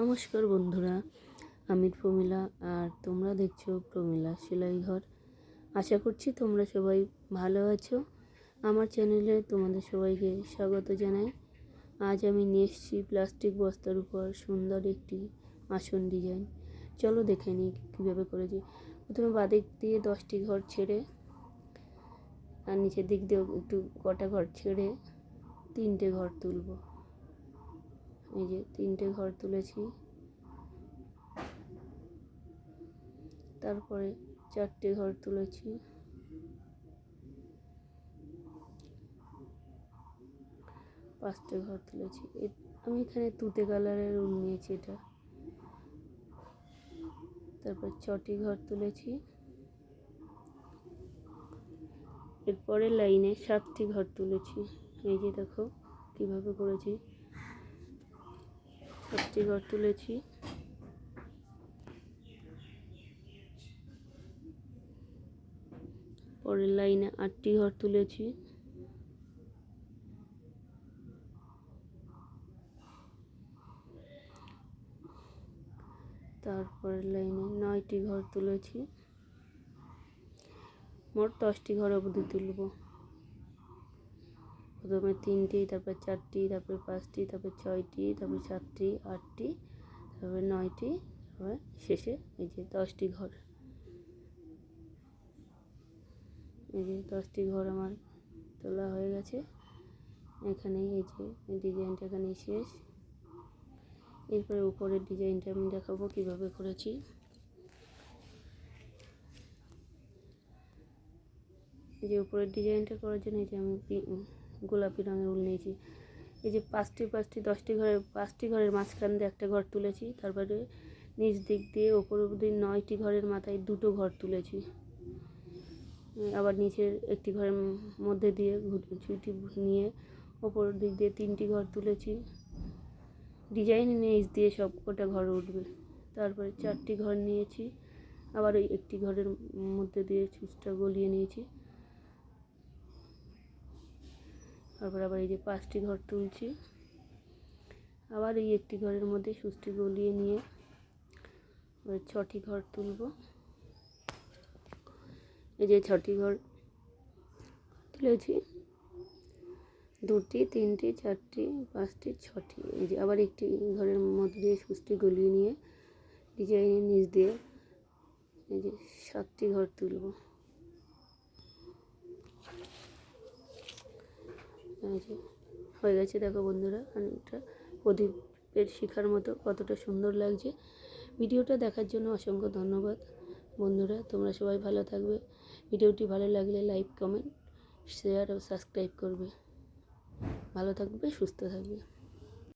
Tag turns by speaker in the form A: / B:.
A: নমস্কার বন্ধুরা, আমি প্রমিলা আর তোমরা দেখছ প্রমিলা সেলাই ঘর আশা করছি তোমরা সবাই ভালো আছো। আমার চ্যানেলে তোমাদের সবাইকে স্বাগত জানাই। আজ আমি নিয়ে এসেছি প্লাস্টিক বস্তার উপর সুন্দর একটি আসন ডিজাইন। চলো দেখে নিই কীভাবে করেছি। প্রথমে বাদিক দিয়ে দশটি ঘর ছেড়ে, আর নিচের দিক দিয়েও একটু কটা ঘর ছেড়ে তিনটে ঘর তুলবো। এই যে তিনটে ঘর তুলেছি। তারপরে চারটে ঘর তুলেছি। পাঁচটে ঘর তুলেছি। আমি এখানে তুতে কালারের উল নিয়েছি এটা। তারপর ছটি ঘর তুলেছি। এরপরে লাইনে সাতটি ঘর তুলেছি। এই যে দেখো কীভাবে করেছি। সাতটি ঘর তুলেছি। পরের লাইনে আটটি ঘর তুলেছি। তারপরের লাইনে নয়টি ঘর তুলেছি। মোট দশটি ঘর অবধি তুলব। প্রথমে তিনটি, তারপর চারটি, তারপরে পাঁচটি, তারপর ছয়টি, তারপর সাতটি, আটটি, তারপরে নয়টি, তারপরে শেষে এই যে দশটি ঘর। এই যে দশটি ঘর আমার তোলা হয়ে গেছে। এখানেই এই যে ডিজাইনটা এখানেই শেষ। এরপরে উপরের ডিজাইনটা আমি দেখাবো কীভাবে করেছি। এই যে উপরের ডিজাইনটা করার জন্য এই যে আমি গোলাপি রঙের উল নিয়েছি। এই যে পাঁচটি পাঁচটি, দশটি ঘরের পাঁচটি ঘরের মাঝখান দিয়ে একটা ঘর তুলেছি। তারপরে নিচ দিক দিয়ে ওপর অবধি নয়টি ঘরের মাথায় দুটো ঘর তুলেছি। আবার নিচের একটি ঘরের মধ্যে দিয়ে ছুটি নিয়ে ওপর দিক দিয়ে তিনটি ঘর তুলেছি। ডিজাইন নিচ দিয়ে সব কটা ঘর উঠবে। তারপরে চারটি ঘর নিয়েছি। আবার ওই একটি ঘরের মধ্যে দিয়ে ছুঁচটা গলিয়ে নিয়েছি। তারপর আবার এই যে পাঁচটি ঘর তুলছি। আবার এই একটি ঘরের মধ্যে সুচটি গলিয়ে নিয়ে ছটি ঘর তুলব। এই যে ছটি ঘর তুলেছি। দুটি, তিনটি, চারটি, পাঁচটি, ছটি। এই যে আবার একটি ঘরের মধ্যে দিয়ে সুচটি গলিয়ে নিয়ে ডিজাইনের নিচ দিয়ে এই যে সাতটি ঘর তুলব এই যে হয়ে গেছে দেখো বন্ধুরা অনেকটা প্রদীপের শিখার মতো কতটা সুন্দর লাগছে। ভিডিওটা দেখার জন্য অসংখ্য ধন্যবাদ বন্ধুরা, তোমরা সবাই ভালো থাকবে। ভিডিওটি ভালো লাগলে লাইক, কমেন্ট, শেয়ার ও সাবস্ক্রাইব করবে। ভালো থাকবে, সুস্থ থাকবে।